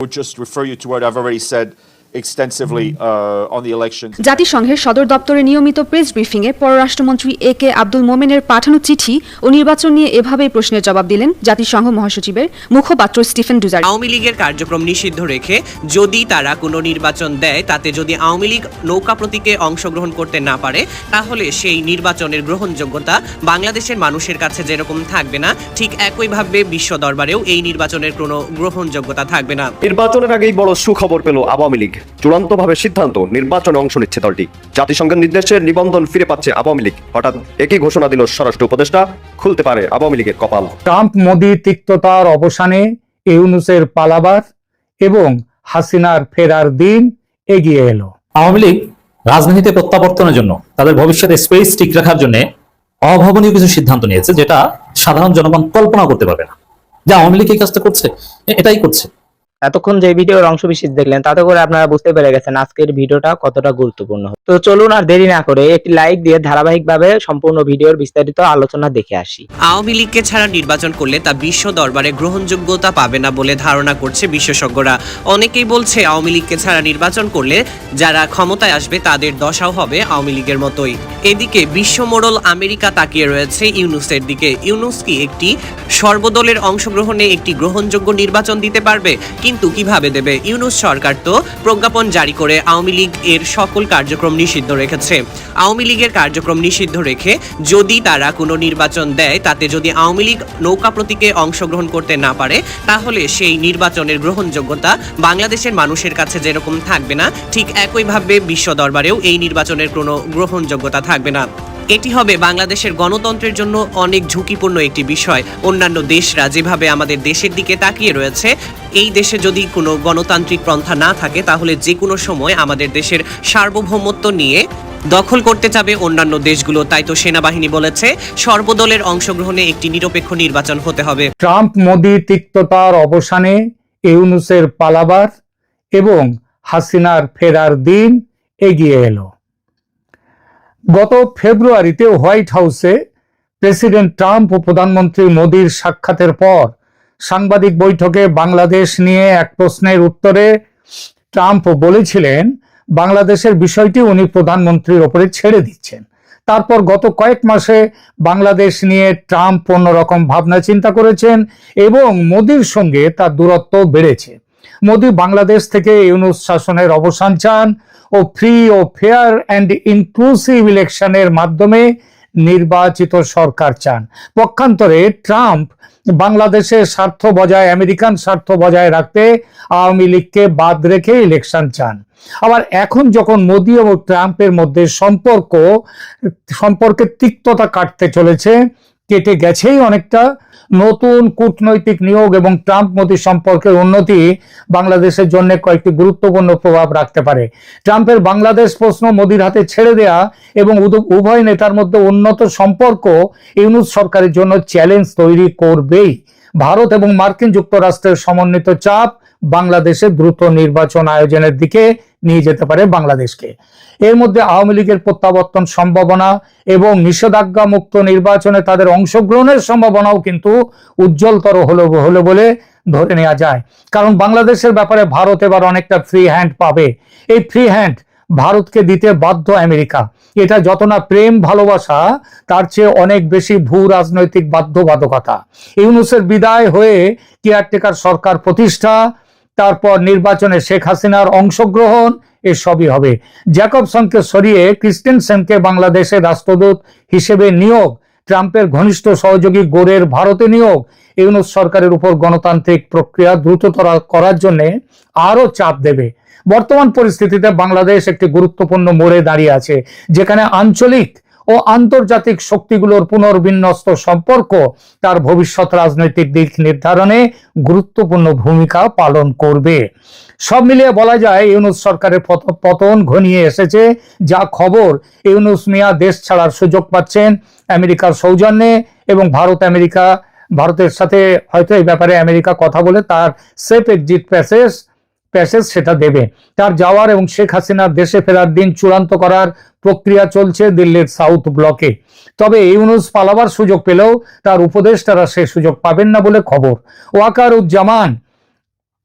would just refer you to what I've already said extensively uh, on the elections. জাতিসংঘের সদর দপ্তরে নিয়মিত press ব্রিফিংয়ে পররাষ্ট্রমন্ত্রী এ কে আব্দুল মোমেনের পাঠানো চিঠি ও নির্বাচন নিয়ে এভাবেই প্রশ্নের জবাব দিলেন জাতিসংঘ মহাসচিবের মুখপাত্র স্টিফেন ডুজার। আওয়ামী লীগের কার্যক্রম নিষিদ্ধ রেখে যদি তারা কোনো নির্বাচন দেয় তাতে যদি আওয়ামী লীগ নৌকা প্রতীকে অংশগ্রহণ করতে না পারে তাহলে সেই নির্বাচনের গ্রহণযোগ্যতা বাংলাদেশের মানুষের কাছে যেরকম থাকবে না ঠিক একইভাবে বিশ্ব দরবারেও এই নির্বাচনের কোনো গ্রহণযোগ্যতা থাকবে না। নির্বাচনের আগেই বড় সুখবর পেল আওয়ামী লীগ। চূড়ান্তভাবে সিদ্ধান্ত নির্বাচনে অংশ নিচ্ছে দলটি। জাতিসংঘের নির্দেশে নিবন্ধন ফিরে পাচ্ছে আওয়ামী লীগ। হঠাৎ একই ঘোষণা দিল স্বরাষ্ট্র উপদেষ্টা খুলতে পারে আওয়ামী লীগের কপাল। ট্রাম্প মোদি তিক্ততার অবসানে ইউনুসের পালাবার এবং হাসিনার ফেরার দিন এগিয়ে এলো। আওয়ামী লীগ রাজনীতিতে প্রত্যাবর্তনের জন্য তাদের ভবিষ্যতে স্পেস ঠিক রাখার জন্য অভাবনীয় কিছু সিদ্ধান্ত নিয়েছে যেটা সাধারণ জনগণ কল্পনা করতে পারবে না। যে আওয়ামী লীগ এই কাজটা করছে এটাই করছে। এতক্ষণ যে ভিডিওর অংশ বিশেষ দেখলেন, তাতে করে আপনারা বুঝতে পেরে গেছেন আজকের ভিডিওটা কতটা গুরুত্বপূর্ণ। তো চলুন আর দেরি না করে একটি লাইক দিয়ে ধারাবাহিকভাবে সম্পূর্ণ ভিডিওর বিস্তারিত আলোচনা দেখে আসি। আওয়ামী লীগকে ছাড়া নির্বাচন করলে তা বিশ্ব দরবারে গ্রহণযোগ্যতা পাবে না বলে ধারণা করছে বিশেষজ্ঞরা। অনেকেই বলছে আওয়ামী লীগকে ছাড়া নির্বাচন করলে যারা ক্ষমতায় আসবে তাদের দশাও হবে আওয়ামী লীগের মতোই। এদিকে বিশ্ব মোড়ল আমেরিকা তাকিয়ে রয়েছে ইউনুসের দিকে। ইউনুস কি একটি সর্বদলের অংশগ্রহণে একটি গ্রহণযোগ্য নির্বাচন দিতে পারবে? কিন্তু কীভাবে দেবে? ইউনুস সরকার তো প্রজ্ঞাপন জারি করে আওয়ামী লীগ এর সকল কার্যক্রম নিষিদ্ধ রেখেছে। আওয়ামী লীগের কার্যক্রম নিষিদ্ধ রেখে যদি তারা কোনো নির্বাচন দেয়, তাতে যদি আওয়ামী লীগ নৌকা প্রতীকে অংশগ্রহণ করতে না পারে, তাহলে সেই নির্বাচনের গ্রহণযোগ্যতা বাংলাদেশের মানুষের কাছে যেরকম থাকবে না, ঠিক একইভাবে বিশ্ব দরবারেও এই নির্বাচনের কোনো গ্রহণযোগ্যতা থাকবে না। এটি হবে বাংলাদেশের গণতন্ত্রের জন্য অনেক ঝুঁকিপূর্ণ একটি বিষয়। অন্যান্য দেশরা যেভাবে আমাদের দেশের দিকে তাকিয়ে রয়েছে, এই দেশে যদি কোনো গণতান্ত্রিক পন্থা না থাকে, তাহলে যে কোনো সময় আমাদের দেশের সার্বভৌমত্ব নিয়ে দখল করতে চাবে অন্যান্য দেশগুলো, তাই তো সেনাবাহিনী বলেছে। সর্বদলের অংশগ্রহণে একটি নিরপেক্ষ নির্বাচন হতে হবে। ট্রাম্প মোদি তিক্ততার অবসানে ইউনুসের পালাবার এবং হাসিনার ফেরার দিন এগিয়ে এলো। গত ফেব্রুয়ারিতে হোয়াইট হাউসে প্রেসিডেন্ট ট্রাম্প ও প্রধানমন্ত্রী মোদীর সাক্ষাতের পর সাংবাদিক বৈঠকে বাংলাদেশ নিয়ে এক প্রশ্নের উত্তরে ট্রাম্প বলেছিলেন, বাংলাদেশের বিষয়টি উনি প্রধানমন্ত্রীর ওপরে ছেড়ে দিচ্ছেন। তারপর গত কয়েক মাসে বাংলাদেশ নিয়ে ট্রাম্প অন্যরকম ভাবনা চিন্তা করেছেন এবং মোদির সঙ্গে তার দূরত্ব বেড়েছে। মোদি বাংলাদেশ থেকে ইউনুস শাসনের অবসান চান ও ফ্রি ও ফেয়ার অ্যান্ড ইনক্লুসিভ ইলেকশনের মাধ্যমে নির্বাচিত সরকার চান। পক্ষান্তরে ট্রাম্প বাংলাদেশের স্বার্থ বজায়, আমেরিকান স্বার্থ বজায় রাখতে আওয়ামী লীগকে বাদ রেখে ইলেকশন চান। আবার এখন যখন মোদি ও ট্রাম্পের মধ্যে সম্পর্ক, সম্পর্কের তিক্ততা কাটতে চলেছে, কেটে গেছেই অনেকটা নতুন কূটনৈতিক নিয়োগ এবং ট্রাম্প মোদি সম্পর্কের উন্নতি বাংলাদেশের জন্য কয়েকটি গুরুত্বপূর্ণ প্রভাব রাখতে পারে। ট্রাম্পের বাংলাদেশ প্রশ্ন মোদির হাতে ছেড়ে দেয়া এবং উভয় নেতার মধ্যে উন্নত সম্পর্ক ইউনুস সরকারের জন্য চ্যালেঞ্জ তৈরি করবেই। ভারত এবং মার্কিন যুক্তরাষ্ট্রের সমন্বিত চাপ বাংলাদেশে দ্রুত নির্বাচন আয়োজনের দিকে নিয়ে যেতে পারে বাংলাদেশকে। এর মধ্যে আওয়ামী লীগের প্রত্যাবর্তন সম্ভাবনা এবং নিষেধাজ্ঞা মুক্ত নির্বাচনে তাদের অংশগ্রহণের সম্ভাবনাও কিন্তু উজ্জ্বলতর হলো হলো বলে ধরে নেওয়া যায়। কারণ বাংলাদেশের ব্যাপারে ভারত এবার অনেকটা ফ্রি হ্যান্ড পাবে। এই ফ্রি হ্যান্ড ভারতকে দিতে বাধ্য আমেরিকা। এটা যত না প্রেম, ভালোবাসা, তার চেয়ে অনেক বেশি ভূ রাজনৈতিক বাধ্যবাধকতা। ইউনুসের বিদায় হয়ে কেয়ারটেকার সরকার প্রতিষ্ঠা তারপর নির্বাচনে শেখ হাসিনার অংশগ্রহণ এসবই হবে। জ্যাকবসনকে সরিয়ে ক্রিস্টেনসেনকে বাংলাদেশের রাষ্ট্রদূত হিসেবে নিয়োগ, ট্রাম্পের ঘনিষ্ঠ সহযোগী গোরের ভারতে নিয়োগ, ইউনুস সরকারের উপর গণতান্ত্রিক প্রক্রিয়া দ্রুততর করার জন্য আরও চাপ দেবে। বর্তমান পরিস্থিতিতে বাংলাদেশ একটি গুরুত্বপূর্ণ মোড়ে দাঁড়িয়ে আছে, যেখানে আঞ্চলিক ও আন্তর্জাতিক শক্তিগুলোর পুনর্বিন্যস্ত সম্পর্ক তার ভবিষ্যৎ রাজনৈতিক দিক নির্ধারণে গুরুত্বপূর্ণ ভূমিকা পালন করবে। সব মিলিয়ে বলা যায়, ইউনুস সরকারের পত- পতন ঘনিয়ে এসেছে। যা খবর, ইউনুস মিয়া দেশ ছাড়ার সুযোগ পাচ্ছেন আমেরিকার সৌজন্যে এবং ভারত আমেরিকা, ভারতের সাথে হয়তো এই ব্যাপারে আমেরিকা কথা বলে তার সেফ এক্সিট প্যাসেজ প্যাসেজ সেটা দেবে। তার যাওয়ার এবং শেখ হাসিনার দেশে ফেরার দিন চূড়ান্ত করার প্রক্রিয়া চলছে দিল্লির সাউথ ব্লকে। তবে ইউনুস পালাবার সুযোগ পেলেও তার উপদেষ্টারা সে সুযোগ পাবেন না বলে খবর। ওয়াকার উজ্জামান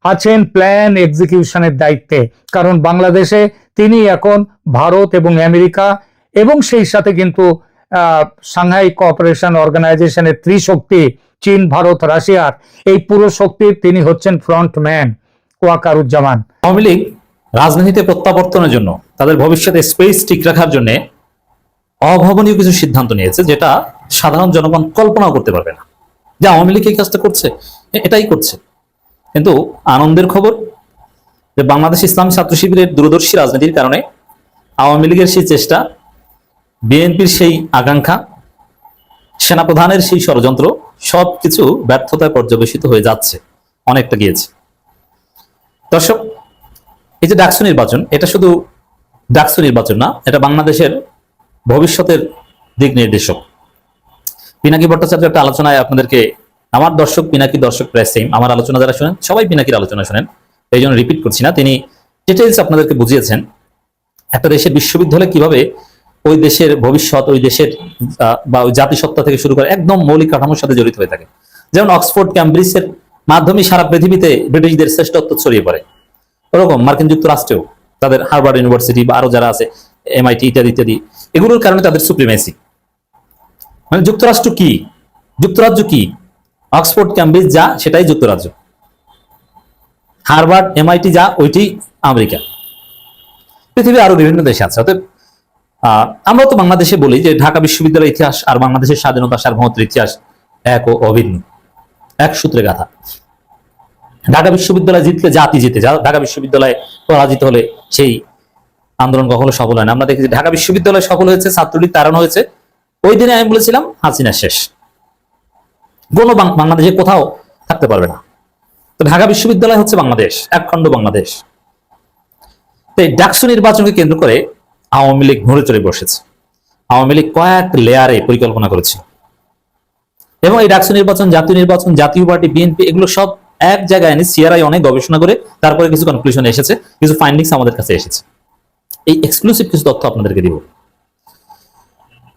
আছেন প্ল্যান এক্সিকিউশনের দায়িত্বে, কারণ বাংলাদেশে তিনি এখন ভারত এবং আমেরিকা এবং সেই সাথে কিন্তু সাংহাই কোঅপারেশন অর্গানাইজেশনের ত্রিশক্তি, চীন, ভারত, রাশিয়ার এই পুরো শক্তির তিনি হচ্ছেন ফ্রন্টম্যান। ওয়াকারুজ্জামান। আওয়ামী লীগ রাজনীতিতে প্রত্যাবর্তনের জন্য তাদের ভবিষ্যতে স্পেস ঠিক রাখার জন্য অভাবনীয় কিছু সিদ্ধান্ত নিয়েছে, যেটা সাধারণ জনগণ কল্পনাও করতে পারবে না। যে আওয়ামী লীগ এই কাজটা করছে এটাই করছে। কিন্তু আনন্দের খবর, যে বাংলাদেশ ইসলাম ছাত্র শিবিরের দূরদর্শী রাজনীতির কারণে আওয়ামী লীগের সেই চেষ্টা, বিএনপির সেই আকাঙ্ক্ষা, সেনাপ্রধানের সেই ষড়যন্ত্র, সবকিছু ব্যর্থতায় পর্যবেসিত হয়ে যাচ্ছে, অনেকটা গিয়েছে। দর্শক, এই যে ডাকসু নির্বাচন, এটা শুধু ডাকসু নির্বাচন না, এটা বাংলাদেশের ভবিষ্যতের দিক নির্দেশক। পিনাকি ভট্টাচার্য একটা আলোচনায় আপনাদেরকে, আমার দর্শক, পিনাকি দর্শক প্রায় সেম আমার আলোচনা যারা শুনেন, সবাই পিনাকির আলোচনা শুনেন। এই জন্য রিপিট করছি না। তিনি ডিটেলস আপনাদেরকে বুঝিয়েছেন। একটা দেশের বিশ্ববিদ্যালয় কীভাবে ওই দেশের ভবিষ্যৎ, ওই দেশের বা ওই জাতিসত্তা থেকে শুরু করে একদম মৌলিক কাঠামোর সাথে জড়িত হয়ে থাকে। যেমন অক্সফোর্ড, ক্যামব্রিজের মাধ্যমে সারা পৃথিবীতে ব্রিটিশদের শ্রেষ্ঠত্ব ছড়িয়ে পড়ে। ওরকম মার্কিন যুক্তরাষ্ট্রেও তাদের হার্ভার্ড ইউনিভার্সিটি বা আরও যারা আছে এমআইটি ইত্যাদি ইত্যাদি, এগুলোর কারণে তাদের সুপ্রিমেসি মানে যুক্তরাষ্ট্র কি? যুক্তরাজ্য কি? অক্সফোর্ড ক্যামব্রিজ যা, সেটাই যুক্তরাজ্য। হার্ভার্ড এমআইটি যা, ওইটি আমেরিকা। পৃথিবীর আরও বিভিন্ন দেশে আছে। অতএব আমরা তো বাংলাদেশে বলি যে ঢাকা বিশ্ববিদ্যালয়ের ইতিহাস আর বাংলাদেশের স্বাধীনতা সার্বভৌমত্বের ইতিহাস এক ও অভিন্ন। এক সূত্রে গাথা। ঢাকা বিশ্ববিদ্যালয় জিতলে জাতি জিতে ঢাকা বিশ্ববিদ্যালয়ে পরাজিত হলে সেই আন্দোলন কখনো সফল হয় না। আমরা দেখেছি ঢাকা বিশ্ববিদ্যালয় সফল হয়েছে, ছাত্রলীগ তাড়ানো হয়েছে। ওই দিনে আমি বলেছিলাম, হাসিনা শেষ। কোনো বাংলাদেশে কোথাও থাকতে পারবে না। তো ঢাকা বিশ্ববিদ্যালয় হচ্ছে বাংলাদেশ, একখণ্ড বাংলাদেশ। তো এই ডাকসু নির্বাচনকে কেন্দ্র করে আওয়ামী লীগ ঘুরে চলে বসেছে। আওয়ামী লীগ কয়েক লেয়ারে পরিকল্পনা করেছে এবং এই ডাকসু নির্বাচন, জাতীয় নির্বাচন, জাতীয় পার্টি, বিএনপি, এগুলো সব এক জায়গায় এনে সিআরআই অনেক গবেষণা করে তারপরে কিছু কনক্লুশন এসেছে, কিছু ফাইন্ডিংস আমাদের কাছে এসেছে। এই এক্সক্লুসিভ কিছু তথ্য আপনাদেরকে দিব।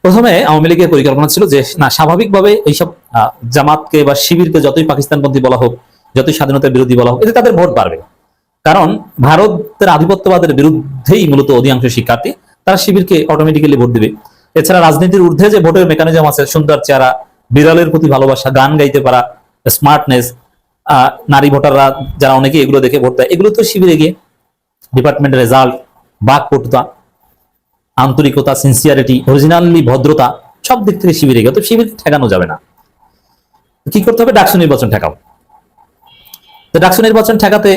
প্রথমে আওয়ামী লীগের পরিকল্পনা ছিল যে, না, স্বাভাবিকভাবে এইসব জামাতকে বা শিবিরকে যতই পাকিস্তানপন্থী বলা হোক, যতই স্বাধীনতার বিরোধী বলা হোক, এতে তাদের ভোট বাড়বে। কারণ ভারতের আধিপত্যবাদের বিরুদ্ধেই মূলত অধিকাংশ শিক্ষার্থী, তারা শিবিরকে অটোমেটিক্যালি ভোট দিবে। এছাড়া রাজনীতির ঊর্ধ্বে যে ভোটের মেকানিজম আছে, সুন্দর চেহারা বিড়ালের প্রতি ভালোবাসা, গান গাইতে পারা স্মার্টনেস নারী ভোটাররা যারা অনেকে এগুলো দেখে ভোট দেয়, এগুলো তো শিবিরে গিয়ে ডিপার্টমেন্টের রেজাল্ট বাকপটুতা, আন্তরিকতা সিনসিয়ারিটি অরিজিনালি ভদ্রতা, সব দিক থেকে শিবিরে গিয়ে তো শিবির ঠেকানো যাবে না। কি করতে হবে? ডাকসু নির্বাচন ঠেকাও। তো ডাকসু নির্বাচন ঠেকাতে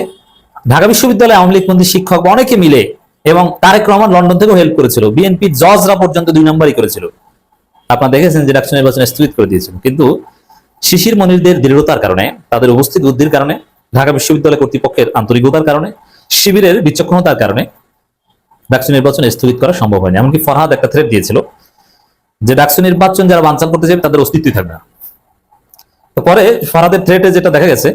ঢাকা বিশ্ববিদ্যালয়ে আওয়ামী লীগপন্থী শিক্ষক অনেকে মিলে এবং তারেক রহমান লন্ডন থেকেও হেল্প করেছিল। বিএনপি জজরা পর্যন্ত দুই নম্বরই করেছিল। আপনারা দেখেছেন যে ডাকসু নির্বাচন স্থগিত করে দিয়েছিল কিন্তু শিশির মনিরদের দৃঢ়তার কারণে, তাদের উপস্থিত বুদ্ধির কারণে, ঢাকা বিশ্ববিদ্যালয় কর্তৃপক্ষের আন্তরিকতার কারণে, শিবিরের বিচক্ষণতার কারণে ডাকসু নির্বাচন স্থগিত করা সম্ভব হয়নি। এমনকি ফরহাদ একটা থ্রেট দিয়েছিল যে ডাকসু নির্বাচন যারা বানচাল করতে চাইবে, তাদের অস্তিত্বই থাকবে না। তো পরে ফরহাদের থ্রেটে যেটা দেখা গেছে,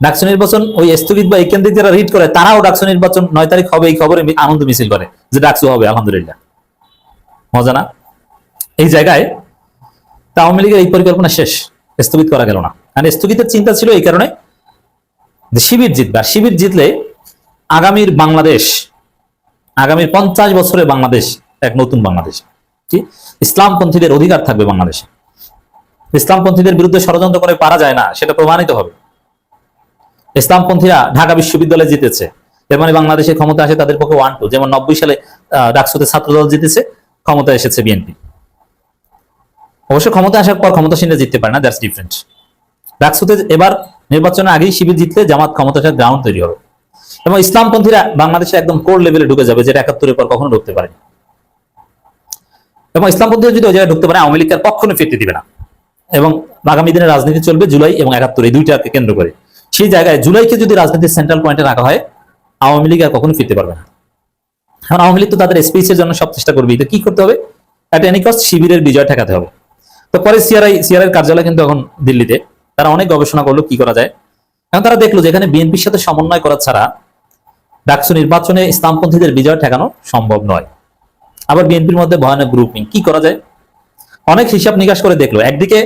ডাকসু নির্বাচন ওই স্থগিত বা এই কেন্দ্রিক যারা রিড করে, তারাও ডাকসু নির্বাচন নয় তারিখ হবে এই খবরে আনন্দ মিছিল করে যে ডাকসু হবে, আলহামদুলিল্লাহ। মজা না? এই জায়গায় তা আওয়ামী লীগের এই পরিকল্পনা শেষ, স্থগিত করা গেল না। আর স্থগিতের চিন্তা ছিল এই কারণে যে শিবির জিতবে। আর শিবির জিতলে আগামীর বাংলাদেশ, আগামীর পঞ্চাশ বছরের বাংলাদেশ এক নতুন বাংলাদেশ। কি? ইসলামপন্থীদের অধিকার থাকবে বাংলাদেশে। ইসলামপন্থীদের বিরুদ্ধে ষড়যন্ত্র করে পারা যায় না, সেটা প্রমাণিত হবে। ইসলামপন্থীরা ঢাকা বিশ্ববিদ্যালয়ে জিতেছে। এর মানে বাংলাদেশে ক্ষমতা আসে তাদের পক্ষে ওয়ান টু। যেমন নব্বই সালে ডাকসুতে ছাত্রদল জিতেছে ক্ষমতা এসেছে বিএনপি। অবশ্য ক্ষমতা আসার পর ক্ষমতাসীনরা জিততে পারে না দ্যাটস ডিফারেন্ট ডাকসুতে এবার নির্বাচনের আগেই শিবির জিতলে জামাত ক্ষমতা গ্রাউন্ড তৈরি হবে। এবং ইসলামপন্থীরা বাংলাদেশে একদম কোর লেভেলে ঢুকে যাবে, যেটা একাত্তরের পর কখনো ঢুকতে পারেনি। এবং ইসলামপন্থীরা যদি ওই জায়গায় ঢুকতে পারে, আওয়ামী লীগকে আর কখনো ফিরতে দিবে না। এবং আগামী দিনে রাজনীতি চলবে জুলাই এবং একাত্তর, এই দুইটাকে কেন্দ্র করে। সেই জায়গায় জুলাইকে যদি রাজনীতির সেন্ট্রাল পয়েন্টে রাখা হয়, আওয়ামী লীগ আর কখনো ফিরতে পারবে না। এখন আওয়ামী লীগ তো তাদের স্পেসের জন্য সব চেষ্টা করবে তো কি করতে হবে? একটা এনি কস্ট শিবিরের বিজয় ঠেকাতে হবে। তো পরে সিআরআই সিআরআই কার্যালয় কিন্তু এখন দিল্লিতে। তারা অনেক গবেষণা করল কি করা যায়। এখন তারা দেখল যে এখানে বিএনপির সাথে সমন্বয় করা ছাড়া ডাকসু নির্বাচনে ইসলামপন্থীদের বিজয় ঠেকানো সম্ভব নয়। আবার বিএনপির মধ্যে ভয়ানক গ্রুপিং কি করা যায়? অনেক হিসাব নিকাশ করে দেখল। একদিকে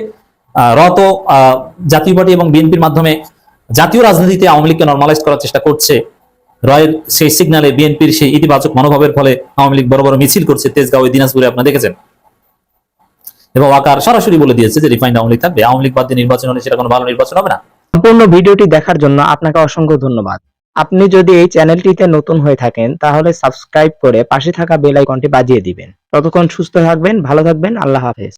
রত জাতীয় পার্টি এবং বিএনপির মাধ্যমে জাতীয় রাজনীতিতে আওয়ামী লীগকে নর্মালাইজ করার চেষ্টা করছে। রয়ের সেই সিগনালে বিএনপির সেই ইতিবাচক মনোভাবের ফলে আওয়ামী লীগ বড় বড় মিছিল করছে তেজগাঁও দিনাজপুরে আপনারা দেখেছেন? এবং ওয়াকার সরাসরি বলে দিয়েছে যে রিফাইন্ড আওয়ামী লীগ থাকবে। আওয়ামী লীগ বাদ দিয়ে নির্বাচন হলে সেটা কোনো ভালো নির্বাচন হবে না। সম্পূর্ণ ভিডিওটি দেখার জন্য আপনাকে অসংখ্য ধন্যবাদ। আপনি যদি এই চ্যানেলটিতে নতুন হয়ে থাকেন, তাহলে সাবস্ক্রাইব করে পাশে থাকা বেল আইকনটি বাজিয়ে দিবেন। ততক্ষণ সুস্থ থাকবেন, ভালো থাকবেন, আল্লাহ হাফেজ।